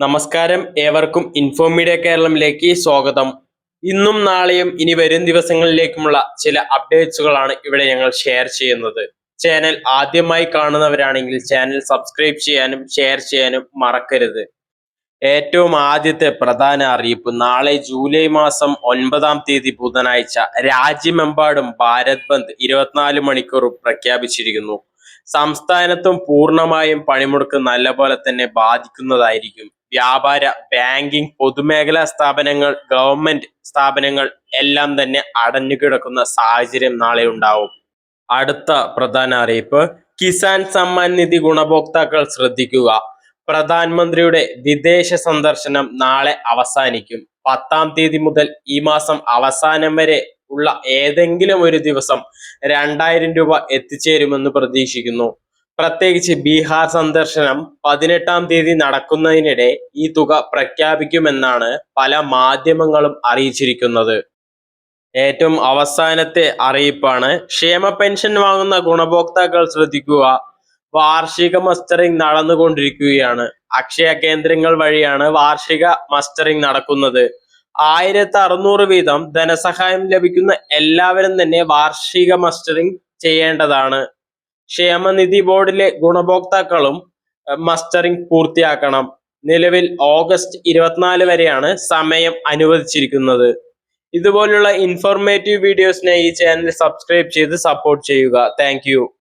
നമസ്കാരം ഏവർക്കും ഇൻഫോമീഡിയ കേരളത്തിലേക്ക് സ്വാഗതം. ഇന്നും നാളെയും ഇനി വരും ദിവസങ്ങളിലേക്കുമുള്ള ചില അപ്ഡേറ്റ്സുകളാണ് ഇവിടെ ഞങ്ങൾ ഷെയർ ചെയ്യുന്നത്. ചാനൽ ആദ്യമായി കാണുന്നവരാണെങ്കിൽ ചാനൽ സബ്സ്ക്രൈബ് ചെയ്യാനും ഷെയർ ചെയ്യാനും മറക്കരുത്. ഏറ്റവും ആദ്യത്തെ പ്രധാന അറിയിപ്പ് നാളെ ജൂലൈ മാസം ഒൻപതാം തീയതി ബുധനാഴ്ച രാജ്യമെമ്പാടും ഭാരത് ബന്ദ് ഇരുപത്തിനാല് മണിക്കൂർ പ്രഖ്യാപിച്ചിരിക്കുന്നു. സംസ്ഥാനത്തും പൂർണമായും പണിമുടക്ക് നല്ലപോലെ തന്നെ ബാധിക്കുന്നതായിരിക്കും. വ്യാപാര ബാങ്കിംഗ് പൊതുമേഖലാ സ്ഥാപനങ്ങൾ ഗവൺമെന്റ് സ്ഥാപനങ്ങൾ എല്ലാം തന്നെ അടഞ്ഞുകിടക്കുന്ന സാഹചര്യം നാളെ ഉണ്ടാവും. അടുത്ത പ്രധാന അറിയിപ്പ് കിസാൻ സമ്മാൻ നിധി ഗുണഭോക്താക്കൾ ശ്രദ്ധിക്കുക. പ്രധാനമന്ത്രിയുടെ വിദേശ സന്ദർശനം നാളെ അവസാനിക്കും. പത്താം തീയതി മുതൽ ഈ മാസം അവസാനം വരെ ഉള്ള ഏതെങ്കിലും ഒരു ദിവസം രണ്ടായിരം രൂപ എത്തിച്ചേരുമെന്ന് പ്രതീക്ഷിക്കുന്നു. പ്രത്യേകിച്ച് ബീഹാർ സന്ദർശനം പതിനെട്ടാം തീയതി നടക്കുന്നതിനിടെ ഈ തുക പ്രഖ്യാപിക്കുമെന്നാണ് പല മാധ്യമങ്ങളും അറിയിച്ചിരിക്കുന്നത്. ഏറ്റവും അവസാനത്തെ അറിയിപ്പാണ്. ക്ഷേമ പെൻഷൻ വാങ്ങുന്ന ഗുണഭോക്താക്കൾ ശ്രദ്ധിക്കുക. വാർഷിക മസ്റ്ററിംഗ് നടന്നുകൊണ്ടിരിക്കുകയാണ്. അക്ഷയ കേന്ദ്രങ്ങൾ വഴിയാണ് വാർഷിക മസ്റ്ററിംഗ് നടക്കുന്നത്. ആയിരത്തി അറുന്നൂറ് വീതം ധനസഹായം ലഭിക്കുന്ന എല്ലാവരും തന്നെ വാർഷിക മസ്റ്ററിംഗ് ചെയ്യേണ്ടതാണ്. ക്ഷേമനിധി ബോർഡിലെ ഗുണഭോക്താക്കളും മസ്റ്ററിംഗ് പൂർത്തിയാക്കണം. നിലവിൽ ഓഗസ്റ്റ് ഇരുപത്തിനാല് വരെയാണ് സമയം അനുവദിച്ചിരിക്കുന്നത്. ഇതുപോലുള്ള ഇൻഫോർമേറ്റീവ് വീഡിയോസിനായി ഈ ചാനൽ സബ്സ്ക്രൈബ് ചെയ്ത് സപ്പോർട്ട് ചെയ്യുക. താങ്ക്